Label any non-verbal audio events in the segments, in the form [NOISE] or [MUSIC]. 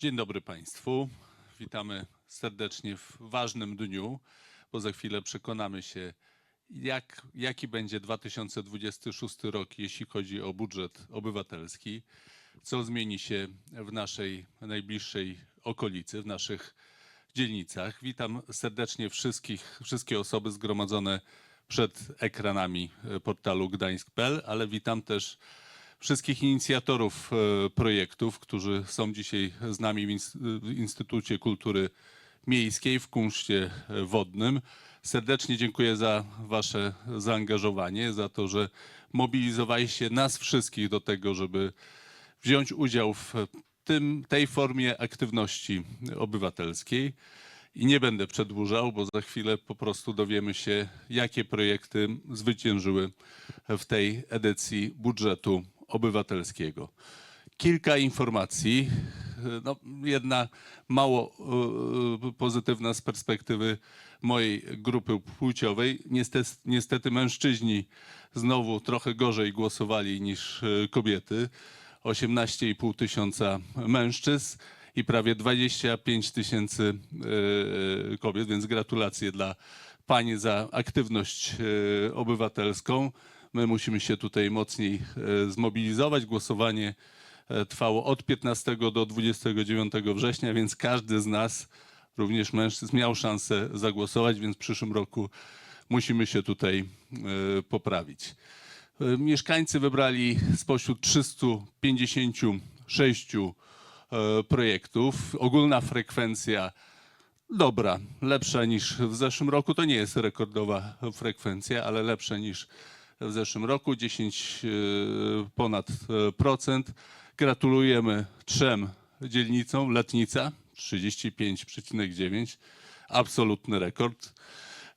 Dzień dobry Państwu. Witamy serdecznie w ważnym dniu, bo za chwilę przekonamy się, jak, jaki będzie 2026 rok, jeśli chodzi o budżet obywatelski, co zmieni się w naszej najbliższej okolicy, w naszych dzielnicach. Witam serdecznie wszystkich, wszystkie osoby zgromadzone przed ekranami e, portalu gdańsk.pl, ale witam też wszystkich inicjatorów e, projektów, którzy są dzisiaj z nami w Ins- w Instytucie Kultury Miejskiej w Kunszcie Wodnym. Serdecznie dziękuję za Wasze zaangażowanie, za to, że mobilizowaliście nas wszystkich do tego, żeby wziąć udział w tym, tej formie aktywności obywatelskiej. I nie będę przedłużał, bo za chwilę po prostu dowiemy się, jakie projekty zwyciężyły w tej edycji budżetu obywatelskiego. Kilka informacji. No, jedna mało e, pozytywna z perspektywy mojej grupy płciowej. Niestety, niestety mężczyźni znowu trochę gorzej głosowali niż e, kobiety. 18,5 tysiąca mężczyzn i prawie 25 tysięcy e, kobiet, więc gratulacje dla Pani za aktywność e, obywatelską. My musimy się tutaj mocniej e, zmobilizować. Głosowanie e, trwało od 15 do 29 września, więc każdy z nas, również mężczyzn, miał szansę zagłosować, więc w przyszłym roku musimy się tutaj e, poprawić. Mieszkańcy wybrali spośród 356 e, projektów. Ogólna frekwencja dobra, lepsza niż w zeszłym roku. To nie jest rekordowa frekwencja, ale lepsza niż w zeszłym roku. 10 e, ponad e, procent. Gratulujemy trzem dzielnicom. Letnica 35,9. Absolutny rekord.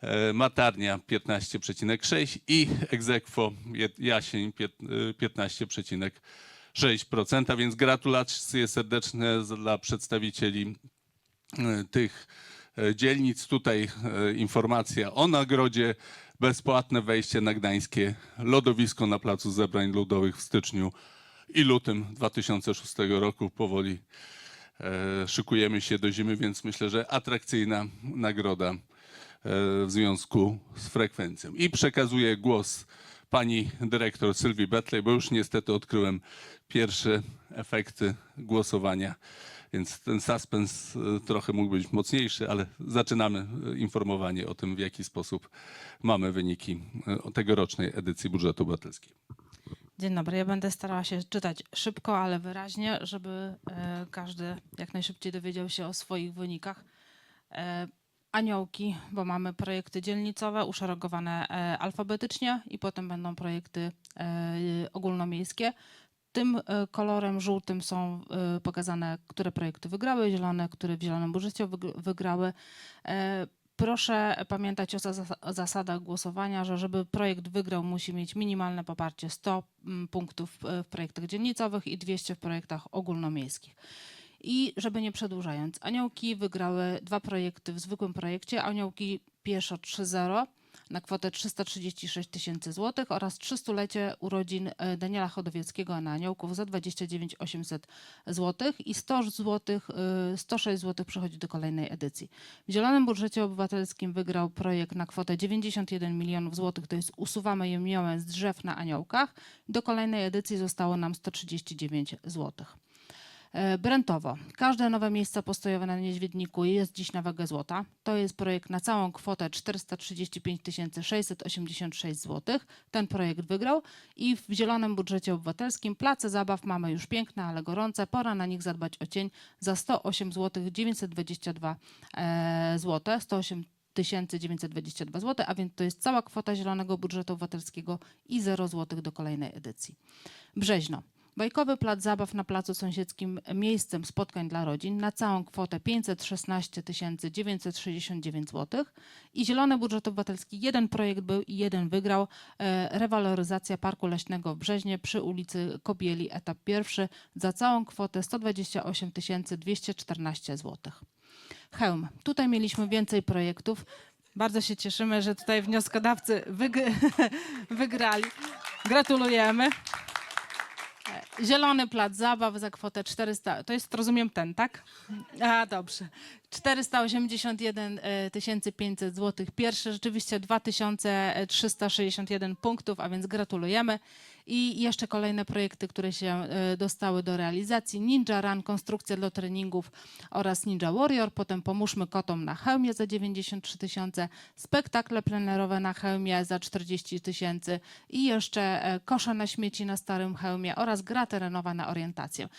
E, Matarnia 15,6 i Egzekwo Jasień pięt- e, 15,6%. Więc gratulacje serdeczne dla przedstawicieli tych dzielnic. Tutaj informacja o nagrodzie. Bezpłatne wejście na gdańskie lodowisko na Placu Zebrań Ludowych w styczniu i lutym 2006 roku. Powoli e, szykujemy się do zimy, więc myślę, że atrakcyjna nagroda e, w związku z frekwencją. I przekazuję głos pani dyrektor Sylwii Betlej, bo już niestety odkryłem pierwsze efekty głosowania, więc ten suspens e, trochę mógł być mocniejszy, ale zaczynamy e, informowanie o tym, w jaki sposób mamy wyniki e, tegorocznej edycji budżetu obywatelskiego. Dzień dobry. Ja będę starała się czytać szybko, ale wyraźnie, żeby każdy jak najszybciej dowiedział się o swoich wynikach. Aniołki, bo mamy projekty dzielnicowe uszeregowane alfabetycznie i potem będą projekty ogólnomiejskie. Tym e, kolorem żółtym są e, pokazane, które projekty wygrały, zielone, które w zielonym budżecie wygr- wygrały. E, Proszę pamiętać o zas- o zasadach głosowania, że żeby projekt wygrał, musi mieć minimalne poparcie 100 mm, punktów w projektach dzielnicowych i 200 w projektach ogólnomiejskich. I żeby nie przedłużając, Aniołki wygrały dwa projekty w zwykłym projekcie. Aniołki pieszo 3.0 na kwotę 336 tysięcy złotych oraz 300-lecie urodzin e, Daniela Chodowieckiego na Aniołków za 29 800 złotych i 100 złotych, e, 106 złotych przychodzi do kolejnej edycji. W Zielonym Budżecie Obywatelskim wygrał projekt na kwotę 91 milionów złotych, to jest usuwamy jemiołę z drzew na Aniołkach. Do kolejnej edycji zostało nam 139 złotych. E, Brętowo. Każde nowe miejsce postojowe na Niedźwiedniku jest dziś na wagę złota. To jest projekt na całą kwotę 435 686 zł. Ten projekt wygrał i w Zielonym Budżecie Obywatelskim place zabaw mamy już piękne, ale gorące. Pora na nich zadbać o cień za 108 zł 922 e, zł. 108 1922 zł, a więc to jest cała kwota Zielonego Budżetu Obywatelskiego i 0 zł do kolejnej edycji. Brzeźno. Bajkowy plac zabaw na placu sąsiedzkim miejscem spotkań dla rodzin na całą kwotę 516 969 zł i Zielony Budżet Obywatelski jeden projekt był i jeden wygrał e, rewaloryzacja Parku Leśnego w Brzeźnie przy ulicy Kobieli etap pierwszy za całą kwotę 128 214 zł. Hełm. Tutaj mieliśmy więcej projektów. Bardzo się cieszymy, że tutaj wnioskodawcy wyg- [LAUGHS] wygrali. Gratulujemy. Zielony Plac Zabaw za kwotę 400, to jest, rozumiem, ten, tak? A, dobrze. 481 e, 500 zł. Pierwsze rzeczywiście 2361 punktów, a więc gratulujemy. I jeszcze kolejne projekty, które się e, dostały do realizacji. Ninja Run, konstrukcja do treningów oraz Ninja Warrior. Potem Pomóżmy Kotom na Chełmie za 93 tysiące. Spektakle plenerowe na Chełmie za 40 tysięcy. I jeszcze e, kosze na śmieci na Starym Chełmie oraz gra terenowa na orientację.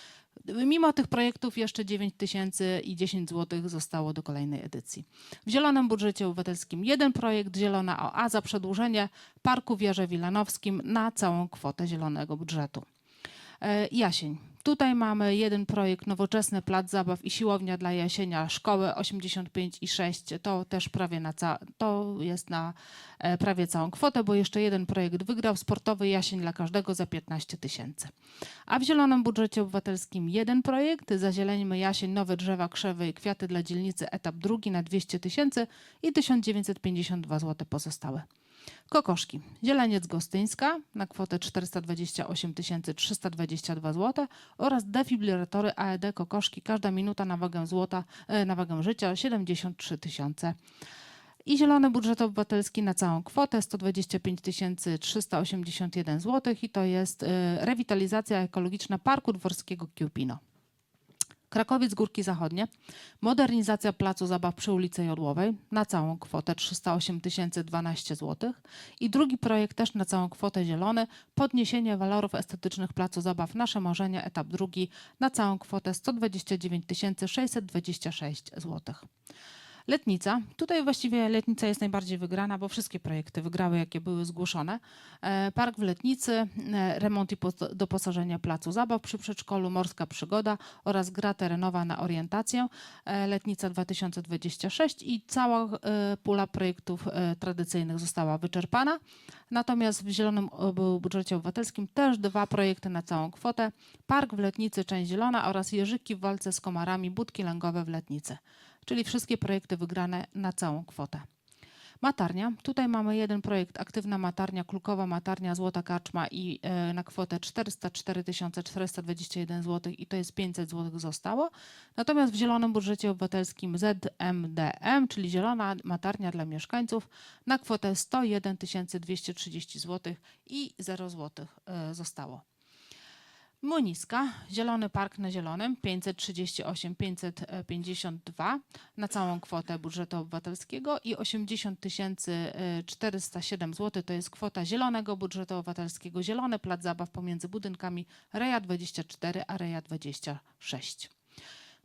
Mimo tych projektów jeszcze 9 tysięcy i 10 zł zostało do kolejnej edycji. W Zielonym Budżecie Obywatelskim jeden projekt Zielona Oaza, przedłużenie Parku Wieże Wilanowskim na całą kwotę zielonego budżetu. E, Jasień. Tutaj mamy jeden projekt Nowoczesny Plac Zabaw i Siłownia dla Jasienia Szkoły 85 i 6. To też prawie na ca- to jest na e, prawie całą kwotę, bo jeszcze jeden projekt wygrał Sportowy Jasień dla każdego za 15 tysięcy. A w Zielonym Budżecie Obywatelskim jeden projekt Zazieleńmy Jasień, nowe drzewa, krzewy i kwiaty dla dzielnicy etap drugi na 200 tysięcy i 1952 zł pozostałe. Kokoszki. Zieleniec Gostyńska na kwotę 428 322 zł oraz defibrylatory AED Kokoszki. Każda minuta na wagę złota, e, na wagę życia 73 tysiące. I zielony budżet obywatelski na całą kwotę 125 381 zł i to jest e, rewitalizacja ekologiczna Parku Dworskiego Kiełpino. Krakowiec Górki Zachodnie, modernizacja placu zabaw przy ulicy Jodłowej. Na całą kwotę 308 012 zł i drugi projekt też na całą kwotę zielony, podniesienie walorów estetycznych placu zabaw. Nasze Marzenia, etap drugi. Na całą kwotę 129 626 zł. Letnica. Tutaj właściwie Letnica jest najbardziej wygrana, bo wszystkie projekty wygrały, jakie były zgłoszone. E, Park w Letnicy, e, remont i pos- doposażenie placu zabaw przy przedszkolu, morska przygoda oraz gra terenowa na orientację. E, Letnica 2026 i cała pula projektów tradycyjnych została wyczerpana. Natomiast w Zielonym Budżecie Obywatelskim też dwa projekty na całą kwotę. Park w Letnicy, część zielona oraz Jerzyki w walce z komarami, budki lęgowe w Letnicy czyli wszystkie projekty wygrane na całą kwotę. Matarnia. Tutaj mamy jeden projekt Aktywna Matarnia, Klukowa Matarnia, Złota Karczma i e, na kwotę 404 421 zł i to jest 500 zł zostało. Natomiast w Zielonym Budżecie Obywatelskim ZMDM, czyli Zielona Matarnia dla mieszkańców na kwotę 101 230 zł i 0 zł e, zostało. Muniska, Zielony Park na Zielonym, 538 552 na całą kwotę budżetu obywatelskiego i 80 407 zł to jest kwota Zielonego Budżetu Obywatelskiego. Zielony Plac Zabaw pomiędzy budynkami Reja 24 a Reja 26.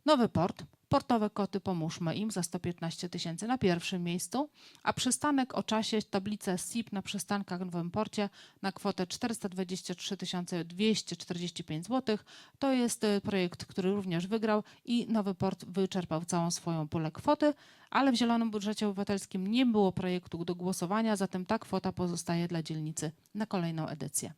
Nowy port. Portowe koty pomóżmy im za 115 tysięcy na pierwszym miejscu, a przystanek o czasie, tablicę SIP na przystankach w Nowym Porcie na kwotę 423 245 zł. To jest e, projekt, który również wygrał i Nowy Port wyczerpał całą swoją pulę kwoty, ale w Zielonym Budżecie Obywatelskim nie było projektu do głosowania, zatem ta kwota pozostaje dla dzielnicy na kolejną edycję.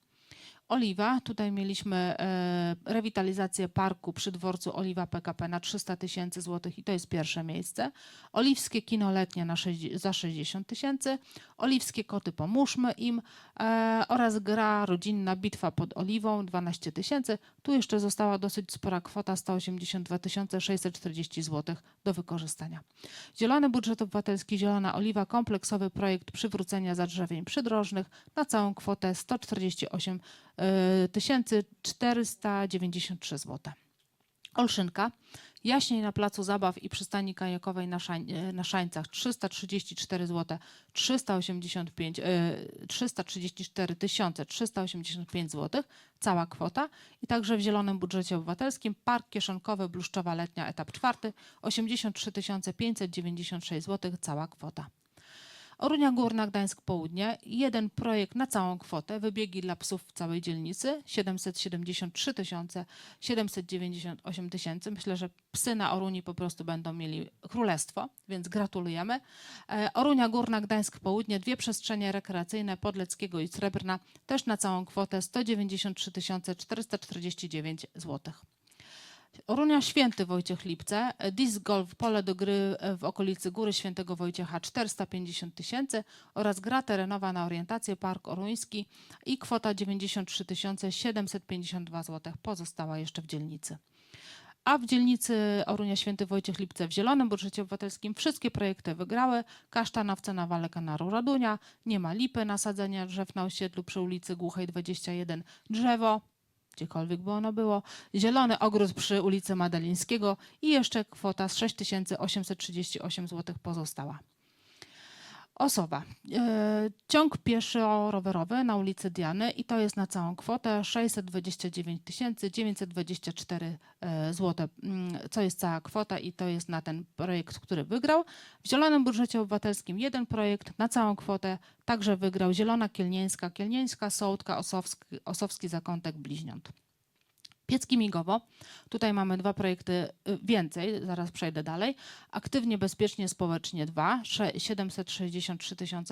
Oliwa, tutaj mieliśmy e, rewitalizację parku przy dworcu Oliwa PKP na 300 tysięcy złotych i to jest pierwsze miejsce. Oliwskie kino letnie na za 60 tysięcy. Oliwskie koty pomóżmy im e, oraz gra rodzinna Bitwa pod Oliwą 12 tysięcy. Tu jeszcze została dosyć spora kwota 182 640 zł do wykorzystania. Zielony budżet obywatelski Zielona Oliwa, kompleksowy projekt przywrócenia zadrzewień przydrożnych na całą kwotę 148 e, 493 zł. Olszynka. Jaśniej na placu zabaw i przystani kajakowej na, Szań, na Szańcach 334 zł 385 e, 334 385 zł cała kwota i także w zielonym budżecie obywatelskim Park Kieszonkowy Bluszczowa Letnia etap czwarty 83 596 zł cała kwota. Orunia Górna, Gdańsk Południe. Jeden projekt na całą kwotę. Wybiegi dla psów w całej dzielnicy. 773 tysiące, 798 tysięcy. Myślę, że psy na Oruni po prostu będą mieli królestwo, więc gratulujemy. E, Orunia Górna, Gdańsk Południe. Dwie przestrzenie rekreacyjne Podleckiego i Srebrna. Też na całą kwotę 193 449 złotych. Orunia Święty Wojciech Lipce, disc golf pole do gry w okolicy Góry Świętego Wojciecha 450 tysięcy oraz gra terenowa na orientację Park Oruński i kwota 93 752 zł pozostała jeszcze w dzielnicy. A w dzielnicy Orunia Święty Wojciech Lipce w Zielonym Budżecie Obywatelskim wszystkie projekty wygrały. Kasztanowce na Wale Kanaru Radunia, nie ma lipy, nasadzenia drzew na osiedlu przy ulicy Głuchej 21, drzewo, gdziekolwiek by ono było, zielony ogród przy ulicy Madalińskiego i jeszcze kwota z 6838 zł pozostała. Osoba. E, ciąg pieszo-rowerowy na ulicy Diany i to jest na całą kwotę 629 924 zł. Co jest cała kwota i to jest na ten projekt, który wygrał. W Zielonym Budżecie Obywatelskim jeden projekt na całą kwotę także wygrał Zielona Kielnieńska, Kielnieńska, Sołtka, Osowski, Osowski Zakątek, Bliźniąt. Piecki Migowo. Tutaj mamy dwa projekty y, więcej, zaraz przejdę dalej. Aktywnie, bezpiecznie, społecznie 2, 763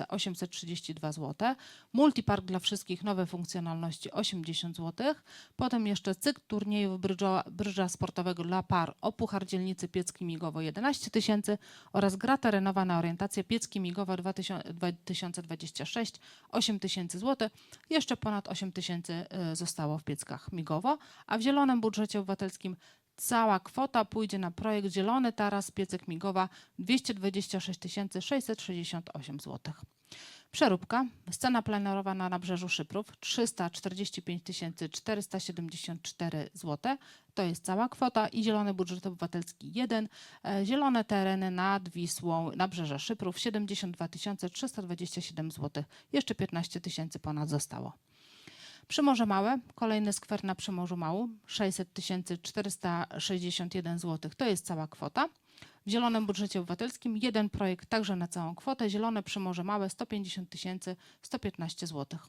832 zł. Multipark dla wszystkich, nowe funkcjonalności 80 zł. Potem jeszcze cykl turniejów brydża, brydża sportowego dla par o Puchar Dzielnicy Piecki Migowo 11 tysięcy oraz gra terenowa na orientację Piecki Migowo 2000 2026 8 tysięcy zł. Jeszcze ponad 8 tysięcy y, zostało w Pieckach Migowo, a w Zielonym Budżecie Obywatelskim cała kwota pójdzie na projekt Zielony Taras Piecek Migowa 226 668 zł. Przeróbka. Scena plenerowa na Nabrzeżu Szyprów 345 474 zł. To jest cała kwota i Zielony Budżet Obywatelski 1. E, Zielone tereny nad Wisłą, Nabrzeże Szyprów 72 327 zł. Jeszcze 15 tysięcy ponad zostało. Przymorze Małe, kolejny skwer na Przymorzu Mału, 600 461 zł. To jest cała kwota. W Zielonym Budżecie Obywatelskim jeden projekt także na całą kwotę. Zielone Przymorze Małe 150 115 zł.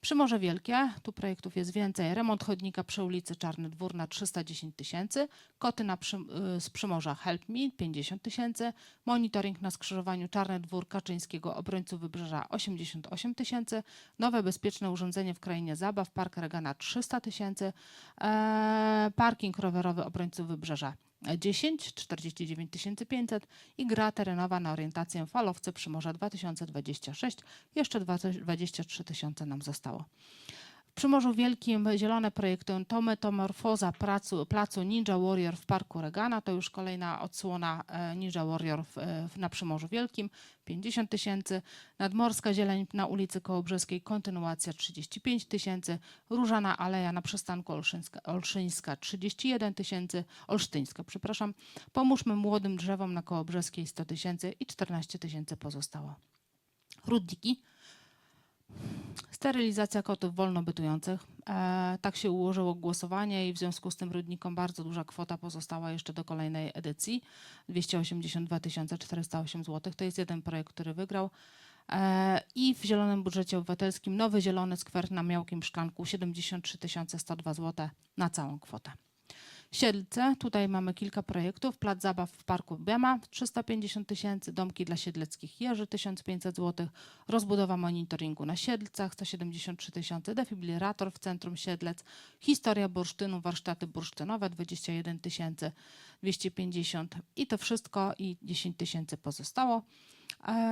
Przymorze Wielkie, tu projektów jest więcej. Remont chodnika przy ulicy Czarny Dwór na 310 tysięcy. Koty na przy, y, z Przymorza Help Me 50 tysięcy. Monitoring na skrzyżowaniu Czarny Dwór Kaczyńskiego obrońców Wybrzeża 88 tysięcy. Nowe bezpieczne urządzenie w krainie zabaw Park Regana 300 tysięcy. Eee, parking rowerowy obrońców Wybrzeża 10, 49 500 i gra terenowa na orientację falowce Przymorza 2026. Jeszcze 20 23 tysiące nam zostało. W Przymorzu Wielkim zielone projektują to metamorfoza placu, placu Ninja Warrior w Parku Regana. To już kolejna odsłona e, Ninja Warrior w, e, na Przymorzu Wielkim. 50 tysięcy. Nadmorska Zieleń na ulicy Kołobrzeskiej kontynuacja 35 tysięcy. Różana Aleja na przystanku Olszyńska, Olszyńska 31 tysięcy. Olsztyńska, przepraszam. Pomóżmy młodym drzewom na Kołobrzeskiej 100 tysięcy i 14 tysięcy pozostało. Rudniki. Sterylizacja kotów wolnobytujących. E, tak się ułożyło głosowanie i w związku z tym rudnikom bardzo duża kwota pozostała jeszcze do kolejnej edycji. 282 408 zł. To jest jeden projekt, który wygrał. E, I w Zielonym Budżecie Obywatelskim nowy zielony skwer na Miałkim Szklanku 73 102 zł na całą kwotę. Siedlce, tutaj mamy kilka projektów. Plac zabaw w Parku Bema 350 tysięcy, domki dla siedleckich jeży 1500 zł, rozbudowa monitoringu na Siedlcach 173 tysiące, defibrylator w centrum Siedlec, historia bursztynu, warsztaty bursztynowe 21 tysięcy 250 i to wszystko i 10 tysięcy pozostało.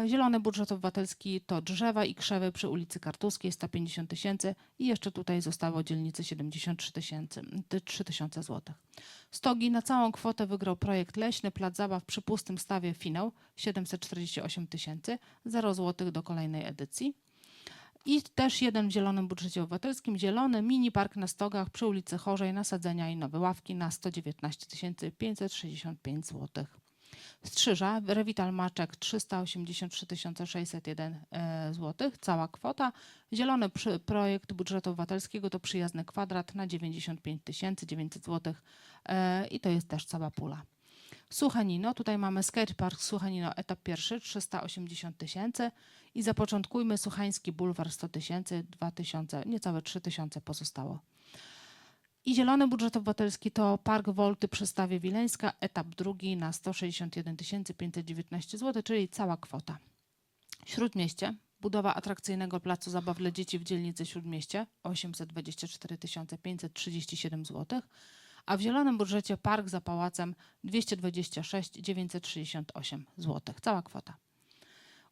Zielony budżet obywatelski to drzewa i krzewy przy ulicy Kartuskiej 150 tysięcy i jeszcze tutaj zostało dzielnicy 73 tysięcy, 3 tysiące złotych. Stogi na całą kwotę wygrał projekt leśny Plac Zabaw przy pustym stawie Finał 748 tysięcy, 0 złotych do kolejnej edycji. I też jeden w Zielonym Budżecie Obywatelskim, zielony mini park na stogach przy ulicy Chorzej, nasadzenia i nowe ławki na 119 565 złotych. Strzyża, Rewital Maczek 383 601 zł, cała kwota. Zielony projekt budżetu obywatelskiego to przyjazny kwadrat na 95 900 zł i to jest też cała pula. Suchanino, tutaj mamy skatepark Suchanino etap pierwszy 380 tysięcy i zapoczątkujmy Suchański Bulwar 100 tysięcy, 2000, niecałe 3 tysiące pozostało. I zielony budżet obywatelski to Park Wolty przy Stawie Wileńska, etap drugi na 161 519 zł, czyli cała kwota. Śródmieście, budowa atrakcyjnego placu zabaw dla dzieci w dzielnicy Śródmieście 824 537 zł, a w zielonym budżecie park za pałacem 226 968 zł. Cała kwota.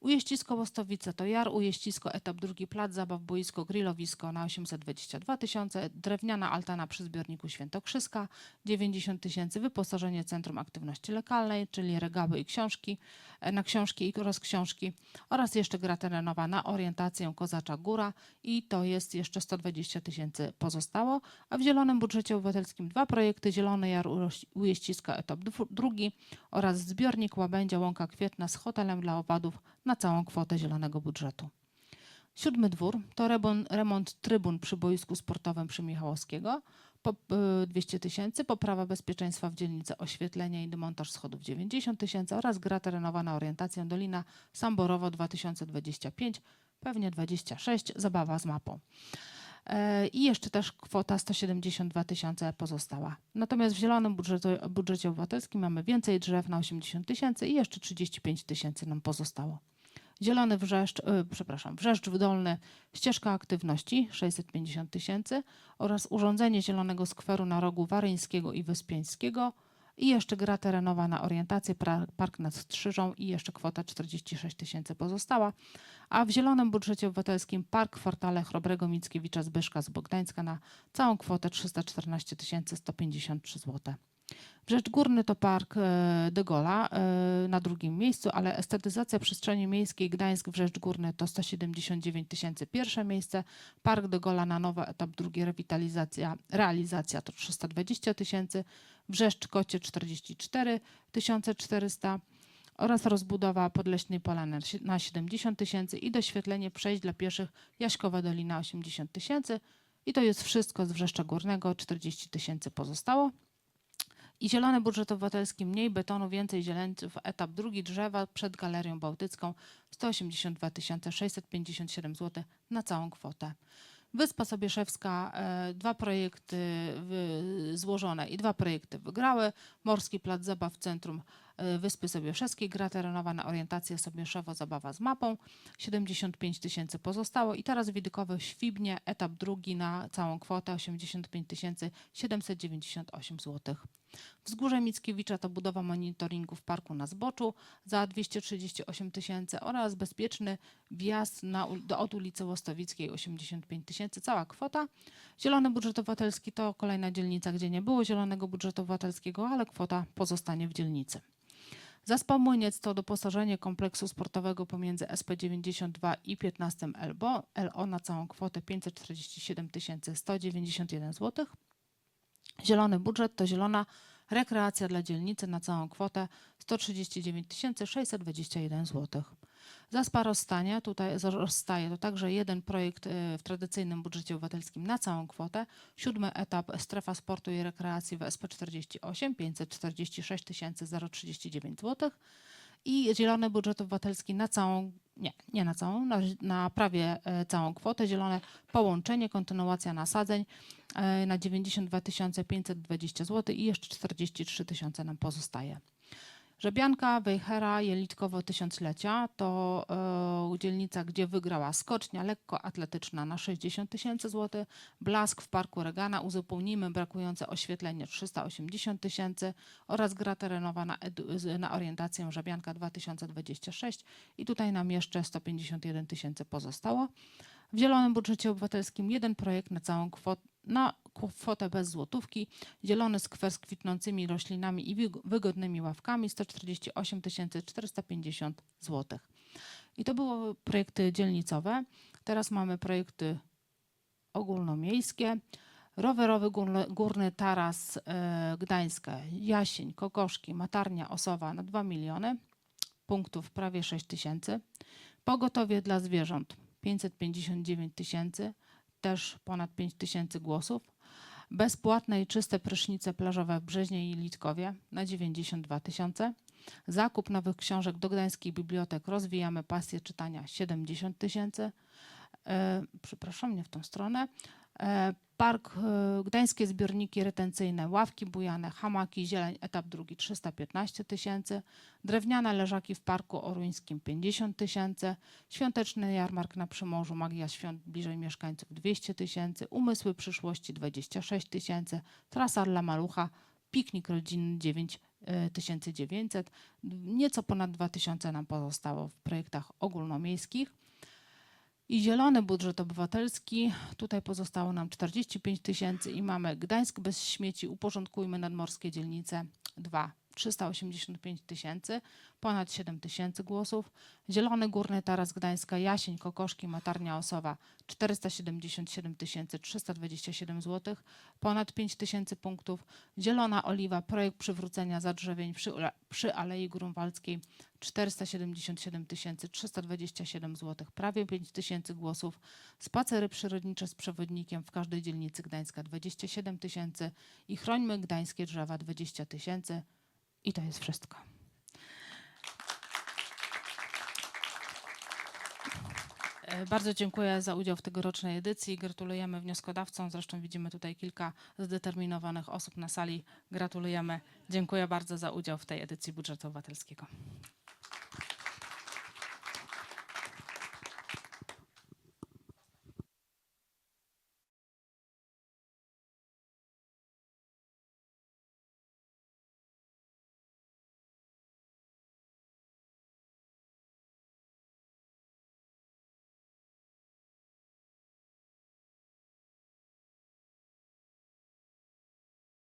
Ujeździsko Łostowice to Jar, Ujeździsko etap drugi Plac Zabaw, Boisko Grillowisko na 822 tysiące, drewniana altana przy zbiorniku Świętokrzyska 90 tysięcy, wyposażenie Centrum Aktywności Lokalnej, czyli regały i książki, e, na książki i rozksiążki oraz jeszcze gra terenowa na orientację Kozacza Góra i to jest jeszcze 120 tysięcy pozostało, a w zielonym budżecie obywatelskim dwa projekty, Zielony Jar Ujeździska etap drugi oraz zbiornik Łabędzia Łąka Kwietna z hotelem dla owadów na całą kwotę zielonego budżetu. Siódmy dwór to remont, trybun przy boisku sportowym przy Michałowskiego, po, y, 200 tysięcy, poprawa bezpieczeństwa w dzielnicy, oświetlenie i demontaż schodów 90 tysięcy oraz gra terenowa na orientację Dolina Samborowo 2025, pewnie 26, zabawa z mapą. E, I jeszcze też kwota 172 tysiące pozostała. Natomiast w zielonym budżecie, budżecie obywatelskim mamy więcej drzew na 80 tysięcy i jeszcze 35 tysięcy nam pozostało. Zielony Wrzeszcz, y, przepraszam, Wrzeszcz Dolny, ścieżka aktywności 650 tysięcy oraz urządzenie Zielonego Skweru na rogu Waryńskiego i Wyspiańskiego i jeszcze gra terenowa na orientację, park nad Strzyżą i jeszcze kwota 46 tysięcy pozostała. A w zielonym budżecie obywatelskim park w kwartale Chrobrego Mickiewicza Zbyszka z Bogdańska na całą kwotę 314 153 zł. Brzecz Górny to park e, De Gola e, na drugim miejscu, ale estetyzacja przestrzeni miejskiej Gdańsk Brzecz Górny to 179 tysięcy. Pierwsze miejsce, Park De Gola na nowy etap drugi rewitalizacja, realizacja to 320 tysięcy, Brzeszcz Kocie 44 400 oraz rozbudowa Podleśnej Polany na 70 tysięcy i doświetlenie przejść dla pieszych Jaśkowa Dolina 80 tysięcy. I to jest wszystko z Wrzeszcza Górnego, 40 tysięcy pozostało. I zielony budżet obywatelski, mniej betonu, więcej zieleńców, etap drugi drzewa przed Galerią Bałtycką 182 657 zł na całą kwotę. Wyspa Sobieszewska, e, dwa projekty złożone i dwa projekty wygrały. Morski Plac Zabaw Centrum e, Wyspy Sobieszewskiej, gra terenowa na orientację Sobieszewo, zabawa z mapą, 75 tysięcy pozostało i teraz widokowe Świbnie, etap drugi na całą kwotę 85 798 zł. Wzgórze Mickiewicza to budowa monitoringu w parku na zboczu za 238 tysięcy oraz bezpieczny wjazd na, do, od ulicy Łostowickiej 85 tysięcy, cała kwota. Zielony budżet obywatelski to kolejna dzielnica, gdzie nie było zielonego budżetu obywatelskiego, ale kwota pozostanie w dzielnicy. Zaspał Młyniec to doposażenie kompleksu sportowego pomiędzy SP92 i 15 LBO, LO na całą kwotę 547 191 zł. Zielony budżet to zielona rekreacja dla dzielnicy na całą kwotę 139 621 zł. Zaspa rozstania, tutaj rozstaje to także jeden projekt e, w tradycyjnym budżecie obywatelskim na całą kwotę. Siódmy etap strefa sportu i rekreacji w SP48 546 039 zł i zielony budżet obywatelski na całą, nie, nie na całą, na, na prawie e, całą kwotę. Zielone połączenie, kontynuacja nasadzeń na 92 520 zł i jeszcze 43 tysiące nam pozostaje. Żebianka, Wejhera, Jelitkowo Tysiąclecia to e, dzielnica, gdzie wygrała skocznia lekkoatletyczna na 60 tysięcy złotych, blask w Parku Regana, uzupełnimy brakujące oświetlenie 380 tysięcy oraz gra terenowa na, na orientację Żebianka 2026 i tutaj nam jeszcze 151 tysięcy pozostało. W zielonym budżecie obywatelskim jeden projekt na całą kwotę, na kwotę bez złotówki. Zielony skwer z kwitnącymi roślinami i wyg- wygodnymi ławkami 148 450 zł. I to były projekty dzielnicowe. Teraz mamy projekty ogólnomiejskie. Rowerowy górny, górny taras e, Gdańska, Jasień, Kokoszki, Matarnia, Osowa na 2 miliony, punktów prawie 6 tysięcy. Pogotowie dla zwierząt 559 tysięcy, też ponad 5 tysięcy głosów. Bezpłatne i czyste prysznice plażowe w Brzeźnie i Litkowie na 92 tysiące. Zakup nowych książek do Gdańskich Bibliotek Rozwijamy pasję czytania 70 tysięcy. E, przepraszam, nie w tą stronę. E, Park, e, gdańskie zbiorniki retencyjne, ławki bujane, hamaki, zieleń, etap drugi 315 tysięcy, drewniane leżaki w Parku Oruńskim 50 tysięcy, świąteczny jarmark na Przymorzu, magia świąt bliżej mieszkańców 200 tysięcy, umysły przyszłości 26 tysięcy, trasa dla malucha, piknik rodzinny 9 e, 1900, nieco ponad 2000 nam pozostało w projektach ogólnomiejskich. I zielony budżet obywatelski, tutaj pozostało nam 45 tysięcy i mamy Gdańsk bez śmieci, uporządkujmy nadmorskie dzielnice 2, 385 tysięcy, ponad 7 tysięcy głosów. Zielony Górny Taras Gdańska, Jasień, Kokoszki, Matarnia Osowa 477 tysięcy 327 zł, ponad 5 tysięcy punktów. Zielona Oliwa, projekt przywrócenia zadrzewień przy, przy Alei Grunwaldzkiej 477 327 zł, prawie 5 tysięcy głosów. Spacery przyrodnicze z przewodnikiem w każdej dzielnicy Gdańska 27 tysięcy i chrońmy gdańskie drzewa 20 tysięcy. I to jest wszystko. E, Bardzo dziękuję za udział w tegorocznej edycji. Gratulujemy wnioskodawcom. Zresztą widzimy tutaj kilka zdeterminowanych osób na sali. Gratulujemy. Dziękuję bardzo za udział w tej edycji budżetu obywatelskiego.